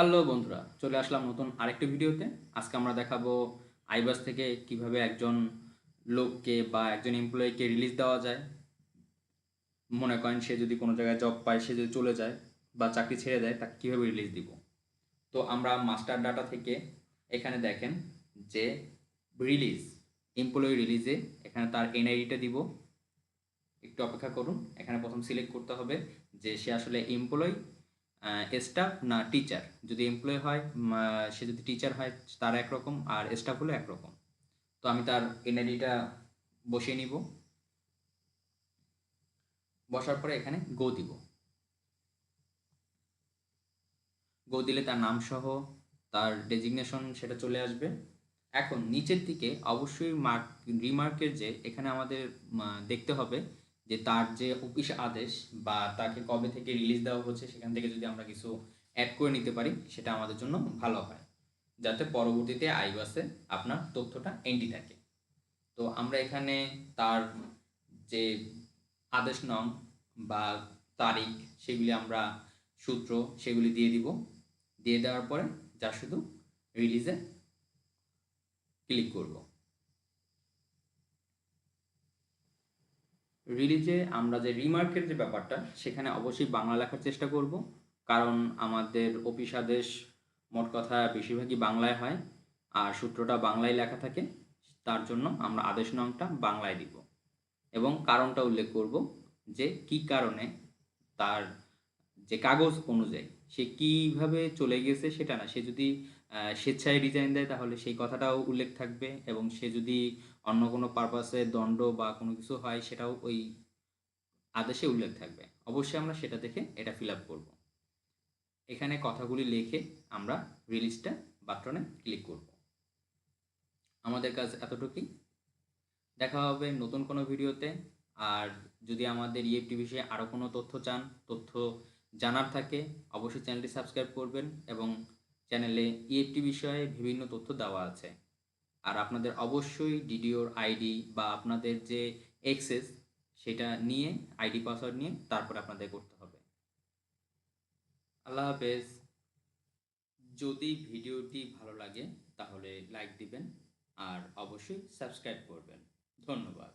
Hello বন্ধুরা, চলে আসলাম নতুন আরেকটি ভিডিওতে। আজকে আমরা দেখাবো আইবাস থেকে কীভাবে একজন লোককে বা একজন এমপ্লয়িকে রিলিজ দেওয়া যায়। মনে করেন সে যদি কোনো জায়গায় জব পায়, সে যদি চলে যায় বা চাকরি ছেড়ে দেয়, তাকে কীভাবে রিলিজ দিব? তো আমরা মাস্টার ডাটা থেকে এখানে দেখেন যে রিলিজ এমপ্লয়ি রিলিজে এখানে তার এনআইডিটা দিব। একটু অপেক্ষা করুন, এখানে প্রথম সিলেক্ট করতে হবে যে সে আসলে এমপ্লয়ি স্টাফ না টিচার যদি এমপ্লয় হয় সে যদি টিচার হয়, তার একরকম আর স্টাফ হলো একরকম। তো আমি তার এনআইডিটা বসিয়ে নিব। বসার পরে এখানে গো দিব। গো দিলে তার নাম সহ, তার ডেজিগনেশন সেটা চলে আসবে। এখন নিচের দিকে অবশ্যই মার্ক রিমার্কের যে, এখানে আমাদের দেখতে হবে যে তার যে অফিস আদেশ বা তাকে কবে থেকে রিলিজ দেওয়া হচ্ছে সেখান থেকে যদি আমরা কিছু অ্যাড করে নিতে পারি, সেটা আমাদের জন্য ভালো হয়। যাতে পরবর্তীতে আইবাসে আপনার তথ্যটা এন্টি থাকে। তো আমরা এখানে তার যে আদেশ নং বা তারিখ, সেগুলি আমরা সূত্র, সেগুলি দিয়ে দিব। দিয়ে দেওয়ার পরে যা শুধু রিলিজে ক্লিক করব। রিলিজে আমরা যে রিমার্কের যে ব্যাপারটা, সেখানে অবশ্যই বাংলা লেখার চেষ্টা করব। কারণ আমাদের অফিস আদেশ মোট কথা বেশিরভাগই বাংলায় হয়। আর সূত্রটা বাংলায় লেখা থাকে, তার জন্য আমরা আদেশ নংটা বাংলায় দিব। এবং কারণটা উল্লেখ করব যে কি কারণে তার যে কাগজ অনুযায়ী সে কীভাবে চলে গেছে সেটা না। সে যদি স্বেচ্ছায় ডিজাইন দেয় তাহলে সেই কথাটাও উল্লেখ থাকবে এবং সে যদি অন্য কোনো পারপাসে দণ্ড বা কোনো কিছু হয় সেটাও ওই আদেশে উল্লেখ থাকবে। অবশ্যই আমরা সেটা দেখে এটা ফিল আপ করব। এখানে কথাগুলি লিখে আমরা রিলিজটা বাটনে ক্লিক করব। আমাদের কাজ এতটুকুই। দেখা হবে নতুন কোনো ভিডিওতে আর যদি আমাদের ইএফটি বিষয়ে আরও কোনো তথ্য চান, তথ্য জানার থাকে অবশ্যই চ্যানেলটি সাবস্ক্রাইব করবেন এবং চ্যানেলে ইএফটি বিষয়ে বিভিন্ন তথ্য দেওয়া আছে। আর আপনাদের অবশ্যই ডিডিওর আইডি বা আপনাদের যে এক্সেস সেটা নিয়ে আইডি পাসওয়ার্ড নিয়ে তারপর আপনাদের করতে হবে। আল্লাহ হাফেজ। যদি ভিডিওটি ভালো লাগে তাহলে লাইক দিবেন আর অবশ্যই সাবস্ক্রাইব করবেন। ধন্যবাদ।